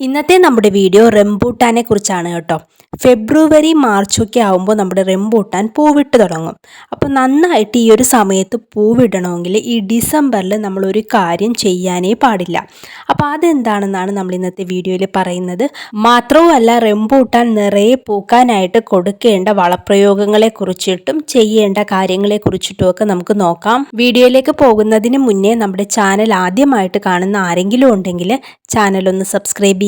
ഇന്നത്തെ നമ്മുടെ വീഡിയോ റെംബൂട്ടാനെ കുറിച്ചാണ് കേട്ടോ. ഫെബ്രുവരി മാർച്ചൊക്കെ ആകുമ്പോൾ നമ്മുടെ റെംബൂട്ടാൻ പൂവിട്ട് തുടങ്ങും. അപ്പോൾ നന്നായിട്ട് ഈ ഒരു സമയത്ത് പൂവിടണമെങ്കിൽ ഈ ഡിസംബറിൽ നമ്മളൊരു കാര്യം ചെയ്യാനേ പാടില്ല. അപ്പോൾ അതെന്താണെന്നാണ് നമ്മൾ ഇന്നത്തെ വീഡിയോയിൽ പറയുന്നത്. മാത്രവുമല്ല റെംബൂട്ടാൻ നിറയെ പൂക്കാനായിട്ട് കൊടുക്കേണ്ട വളപ്രയോഗങ്ങളെ കുറിച്ചിട്ടും ചെയ്യേണ്ട കാര്യങ്ങളെ കുറിച്ചിട്ടും ഒക്കെ നമുക്ക് നോക്കാം. വീഡിയോയിലേക്ക് പോകുന്നതിന് മുന്നേ നമ്മുടെ ചാനൽ ആദ്യമായിട്ട് കാണുന്ന ആരെങ്കിലും ഉണ്ടെങ്കിൽ ചാനൽ ഒന്ന് സബ്സ്ക്രൈബ്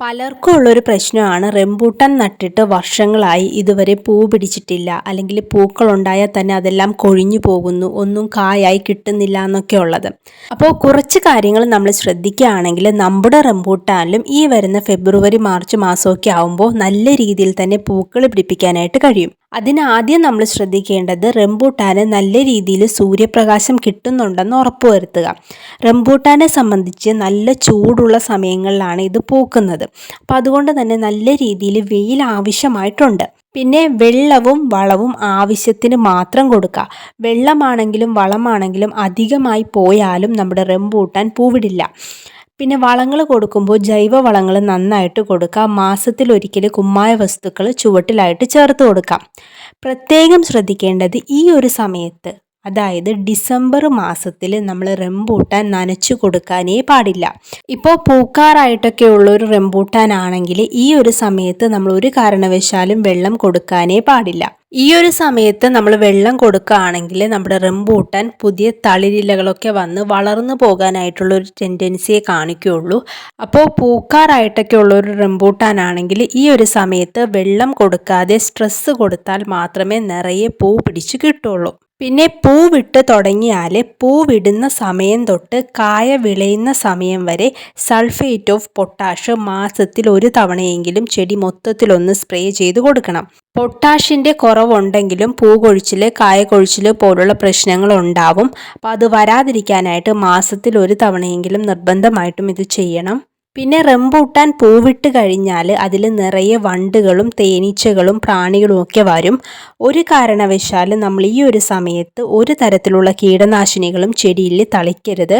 പലർക്കും ഉള്ളൊരു പ്രശ്നമാണ് റെമ്പൂട്ടൻ നട്ടിട്ട് വർഷങ്ങളായി ഇതുവരെ പൂ പിടിച്ചിട്ടില്ല. അല്ലെങ്കിൽ പൂക്കൾ ഉണ്ടായാൽ തന്നെ അതെല്ലാം കൊഴിഞ്ഞു പോകുന്നു. ഒന്നും കായായി കിട്ടുന്നില്ല എന്നൊക്കെ ഉള്ളത്. അപ്പോൾ കുറച്ച് കാര്യങ്ങൾ നമ്മൾ ശ്രദ്ധിക്കുകയാണെങ്കിൽ നമ്മുടെ റെമ്പൂട്ടാനിലും ഈ വരുന്ന ഫെബ്രുവരി മാർച്ച് മാസമൊക്കെ ആവുമ്പോൾ നല്ല രീതിയിൽ തന്നെ പൂക്കൾ പിടിപ്പിക്കാനായിട്ട് കഴിയും. അതിനാദ്യം നമ്മൾ ശ്രദ്ധിക്കേണ്ടത് റംബൂട്ടാന് നല്ല രീതിയിൽ സൂര്യപ്രകാശം കിട്ടുന്നുണ്ടെന്ന് ഉറപ്പുവരുത്തുക. റംബൂട്ടാനെ സംബന്ധിച്ച് നല്ല ചൂടുള്ള സമയങ്ങളിലാണ് ഇത് പൂക്കുന്നത്. അപ്പം അതുകൊണ്ട് തന്നെ നല്ല രീതിയിൽ വെയിൽ ആവശ്യമായിട്ടുണ്ട്. പിന്നെ വെള്ളവും വളവും ആവശ്യത്തിന് മാത്രം കൊടുക്കുക. വെള്ളമാണെങ്കിലും വളമാണെങ്കിലും അധികമായി പോയാലും നമ്മുടെ റെമ്പൂട്ടാൻ പൂവിടില്ല. പിന്നെ വളങ്ങൾ കൊടുക്കുമ്പോൾ ജൈവ വളങ്ങൾ നന്നായിട്ട് കൊടുക്കുക. മാസത്തിലൊരിക്കൽ കുമ്മായ വസ്തുക്കൾ ചുവട്ടിലായിട്ട് ചേർത്ത് കൊടുക്കാം പ്രത്യേകം ശ്രദ്ധിക്കേണ്ടത് ഈ ഒരു സമയത്ത് അതായത് ഡിസംബർ മാസത്തിൽ നമ്മൾ റംബൂട്ടാൻ നനച്ചു കൊടുക്കാനേ പാടില്ല. ഇപ്പോൾ പൂക്കാറായിട്ടൊക്കെ ഉള്ള ഒരു റംബൂട്ടാൻ ആണെങ്കിൽ ഈ ഒരു സമയത്ത് നമ്മൾ ഒരു കാരണവശാലും വെള്ളം കൊടുക്കാനേ പാടില്ല. ഈ ഒരു സമയത്ത് നമ്മൾ വെള്ളം കൊടുക്കുകയാണെങ്കിൽ നമ്മുടെ റംബൂട്ടാൻ പുതിയ തളിരിലകളൊക്കെ വന്ന് വളർന്നു പോകാനായിട്ടുള്ള ഒരു ടെൻഡൻസിയെ കാണിക്കുകയുള്ളൂ. അപ്പോൾ പൂക്കാറായിട്ടൊക്കെ ഉള്ള ഒരു റംബൂട്ടാൻ ആണെങ്കിൽ ഈ ഒരു സമയത്ത് വെള്ളം കൊടുക്കാതെ സ്ട്രെസ്സ് കൊടുത്താൽ മാത്രമേ നിറയെ പൂ പിടിച്ച് കിട്ടുള്ളൂ. പിന്നെ പൂവിട്ട് തുടങ്ങിയാൽ പൂവിടുന്ന സമയം തൊട്ട് കായ വിളയുന്ന സമയം വരെ സൾഫേറ്റ് ഓഫ് പൊട്ടാഷ് മാസത്തിൽ ഒരു തവണയെങ്കിലും ചെടി മൊത്തത്തിലൊന്ന് സ്പ്രേ ചെയ്ത് കൊടുക്കണം. പൊട്ടാഷിന്റെ കുറവുണ്ടെങ്കിലും പൂ കൊഴിച്ചിൽ കായ കൊഴിച്ചിൽ പോലുള്ള പ്രശ്നങ്ങൾ ഉണ്ടാവും അപ്പോൾ അത് വരാതിരിക്കാനായിട്ട് മാസത്തിൽ ഒരു തവണയെങ്കിലും നിർബന്ധമായിട്ടും ഇത് ചെയ്യണം. പിന്നെ റംബൂട്ടാൻ പൂവിട്ട് കഴിഞ്ഞാൽ അതിൽ നിറയെ വണ്ടുകളും തേനീച്ചകളും പ്രാണികളും ഒക്കെ വരും. ഒരു കാരണവശാലും നമ്മൾ ഈ ഒരു സമയത്ത് ഒരു തരത്തിലുള്ള കീടനാശിനികളും ചെടിയിൽ തളിക്കരുത്.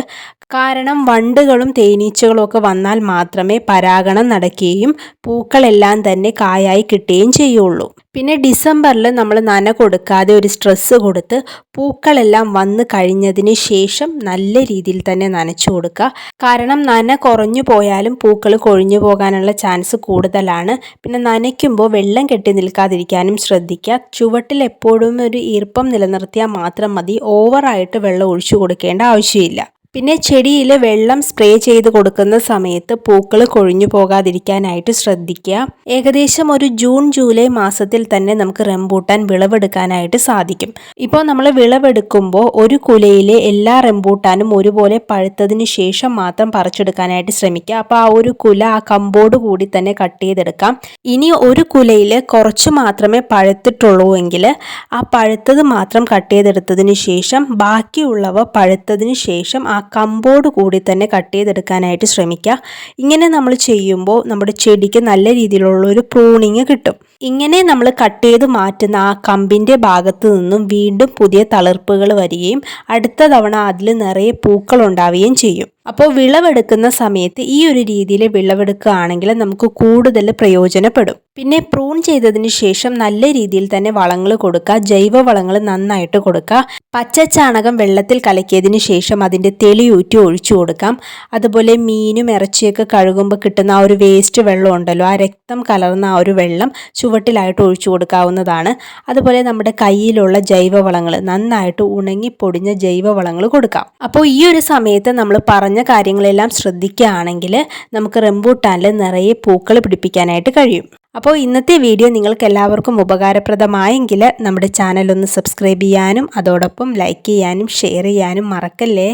കാരണം വണ്ടുകളും തേനീച്ചകളും ഒക്കെ വന്നാൽ മാത്രമേ പരാഗണം നടക്കുകയും പൂക്കളെല്ലാം തന്നെ കായായി കിട്ടുകയും ചെയ്യുള്ളൂ. പിന്നെ ഡിസംബറിൽ നമ്മൾ നന കൊടുക്കാതെ ഒരു സ്ട്രെസ്സ് കൊടുത്ത് പൂക്കളെല്ലാം വന്നു കഴിഞ്ഞതിന് ശേഷം നല്ല രീതിയിൽ തന്നെ നനച്ചു കൊടുക്കുക. കാരണം നന കുറഞ്ഞു പോയാലും പൂക്കൾ കൊഴിഞ്ഞു പോകാനുള്ള ചാൻസ് കൂടുതലാണ്. പിന്നെ നനയ്ക്കുമ്പോൾ വെള്ളം കെട്ടി നിൽക്കാതിരിക്കാനും ശ്രദ്ധിക്കുക. ചുവട്ടിൽ എപ്പോഴും ഒരു ഈർപ്പം നിലനിർത്തിയാൽ മാത്രം മതി. ഓവറായിട്ട് വെള്ളം ഒഴിച്ചു കൊടുക്കേണ്ട ആവശ്യമില്ല. പിന്നെ ചെടിയിൽ വെള്ളം സ്പ്രേ ചെയ്ത് കൊടുക്കുന്ന സമയത്ത് പൂക്കൾ കൊഴിഞ്ഞു പോകാതിരിക്കാനായിട്ട് ശ്രദ്ധിക്കുക. ഏകദേശം ഒരു ജൂൺ ജൂലൈ മാസത്തിൽ തന്നെ നമുക്ക് റംബൂട്ടാൻ വിളവെടുക്കാനായിട്ട് സാധിക്കും. ഇപ്പോൾ നമ്മൾ വിളവെടുക്കുമ്പോൾ ഒരു കുലയിലെ എല്ലാ റംബൂട്ടാനും ഒരുപോലെ പഴുത്തതിന് ശേഷം മാത്രം പറിച്ചെടുക്കാനായിട്ട് ശ്രമിക്കുക. അപ്പോൾ ആ ഒരു കുല ആ കമ്പോട് കൂടി തന്നെ കട്ട് ചെയ്തെടുക്കാം. ഇനി ഒരു കുലയിൽ കുറച്ച് മാത്രമേ പഴുത്തിട്ടുള്ളൂ എങ്കിൽ ആ പഴുത്തത് മാത്രം കട്ട് ചെയ്തെടുത്തതിന് ശേഷം ബാക്കിയുള്ളവ പഴുത്തതിന് ശേഷം ആ കമ്പോട് കൂടി തന്നെ കട്ട് ചെയ്തെടുക്കാനായിട്ട് ശ്രമിക്കുക. ഇങ്ങനെ നമ്മൾ ചെയ്യുമ്പോൾ നമ്മുടെ ചെടിക്ക് നല്ല രീതിയിലുള്ള ഒരു പ്രൂണിങ് കിട്ടും. ഇങ്ങനെ നമ്മൾ കട്ട് ചെയ്ത് മാറ്റുന്ന ആ കമ്പിന്റെ ഭാഗത്ത് നിന്നും വീണ്ടും പുതിയ തളിർപ്പുകൾ വരികയും അടുത്ത തവണ അതിൽ നിറയെ പൂക്കൾ ഉണ്ടാവുകയും ചെയ്യും. അപ്പോൾ വിളവെടുക്കുന്ന സമയത്ത് ഈ ഒരു രീതിയിൽ വിളവെടുക്കുകയാണെങ്കിൽ നമുക്ക് കൂടുതൽ പ്രയോജനപ്പെടും. പിന്നെ പ്രൂൺ ചെയ്തതിന് ശേഷം നല്ല രീതിയിൽ തന്നെ വളങ്ങൾ കൊടുക്കുക. ജൈവ വളങ്ങൾ നന്നായിട്ട് കൊടുക്കുക. പച്ചച്ചാണകം വെള്ളത്തിൽ കലക്കിയതിന് ശേഷം അതിന്റെ തെളിയൂറ്റി ഒഴിച്ചു കൊടുക്കാം. അതുപോലെ മീനും ഇറച്ചിയൊക്കെ കഴുകുമ്പോൾ കിട്ടുന്ന ആ ഒരു വേസ്റ്റ് വെള്ളം ഉണ്ടല്ലോ ആ രക്തം കലർന്ന ആ ഒരു വെള്ളം ചുവട്ടിലായിട്ട് ഒഴിച്ചു കൊടുക്കാവുന്നതാണ്. അതുപോലെ നമ്മുടെ കയ്യിലുള്ള ജൈവവളങ്ങൾ നന്നായിട്ട് ഉണങ്ങി പൊടിഞ്ഞ ജൈവവളങ്ങൾ കൊടുക്കാം. അപ്പോൾ ഈ ഒരു സമയത്ത് നമ്മൾ പറഞ്ഞ കാര്യങ്ങളെല്ലാം ശ്രദ്ധിക്കുകയാണെങ്കിൽ നമുക്ക് റെമ്പൂട്ടാനിൽ നിറയെ പൂക്കൾ പിടിപ്പിക്കാനായിട്ട് കഴിയും. അപ്പോൾ ഇന്നത്തെ വീഡിയോ നിങ്ങൾക്ക് എല്ലാവർക്കും ഉപകാരപ്രദമായെങ്കിൽ നമ്മുടെ ചാനൽ ഒന്ന് സബ്സ്ക്രൈബ് ചെയ്യാനും അതോടൊപ്പം ലൈക്ക് ചെയ്യാനും ഷെയർ ചെയ്യാനും മറക്കല്ലേ?